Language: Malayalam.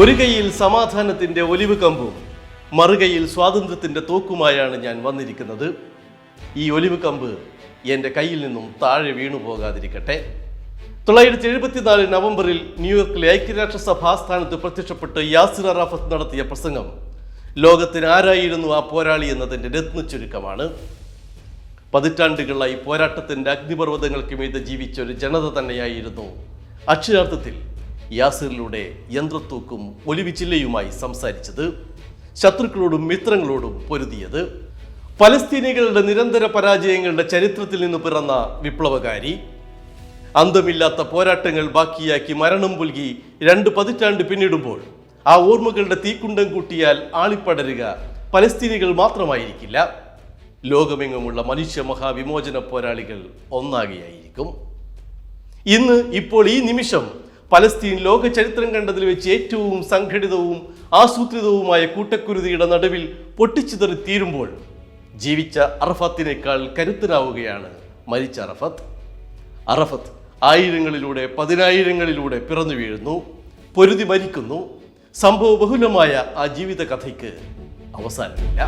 ഒരു കൈയിൽ സമാധാനത്തിന്റെ ഒലിവ് കമ്പും മറുകൈയിൽ സ്വാതന്ത്ര്യത്തിന്റെ തോക്കുമായാണ് ഞാൻ വന്നിരിക്കുന്നത്. ഈ ഒലിവ് കമ്പ് എന്റെ കയ്യിൽ നിന്നും താഴെ വീണു പോകാതിരിക്കട്ടെ. തൊള്ളായിരത്തി എഴുപത്തിനാല് നവംബറിൽ ന്യൂയോർക്കിലെ ഐക്യരാഷ്ട്രസഭ ആസ്ഥാനത്ത് പ്രത്യക്ഷപ്പെട്ട് യാസിർ അറാഫത്ത് നടത്തിയ പ്രസംഗം ലോകത്തിന് ആരായിരുന്നു ആ പോരാളി എന്നതിന്റെ രത്ന ചുരുക്കമാണ്. പതിറ്റാണ്ടുകളായി പോരാട്ടത്തിന്റെ അഗ്നിപർവതങ്ങൾക്ക് മീതെ ജീവിച്ച ഒരു ജനത തന്നെയായിരുന്നു അക്ഷരാർത്ഥത്തിൽ യാസിറിലൂടെ യന്ത്രത്തൂക്കും ഒലിവിച്ചില്ലയുമായി സംസാരിച്ചത് ശത്രുക്കളോടും മിത്രങ്ങളോടും പൊരുതിയത് പലസ്തീനികളുടെ നിരന്തര പരാജയങ്ങളുടെ ചരിത്രത്തിൽ നിന്ന് പിറന്ന വിപ്ലവകാരി അന്തമില്ലാത്ത പോരാട്ടങ്ങൾ ബാക്കിയാക്കി മരണം പുൽകി രണ്ട് പതിറ്റാണ്ട് പിന്നിടുമ്പോൾ ആ ഓർമ്മകളുടെ തീക്കുണ്ടം കൂട്ടിയാൽ ആളിപ്പടരുക പലസ്തീനികൾ മാത്രമായിരിക്കില്ല. ലോകമെങ്ങുമുള്ള മനുഷ്യ മഹാവിമോചന പോരാളികൾ ഒന്നാകെയായിരിക്കും. ഇന്ന് ഇപ്പോൾ ഈ നിമിഷം പലസ്തീൻ ലോക ചരിത്രം കണ്ടതിൽ വെച്ച് ഏറ്റവും സംഘടിതവും ആസൂത്രിതവുമായ കൂട്ടക്കുരുതിയുടെ നടുവിൽ പൊട്ടിച്ചിതറി തീരുമ്പോൾ ജീവിച്ച അറഫത്തിനേക്കാൾ കരുത്തനാവുകയാണ് മരിച്ച അറഫത്ത്. അറഫത്ത് ആയിരങ്ങളിലൂടെ പതിനായിരങ്ങളിലൂടെ പിറന്നു വീഴുന്നു പൊരുതി മരിക്കുന്നു. സംഭവ ബഹുലമായ ആ ജീവിത കഥയ്ക്ക് അവസാനമില്ല.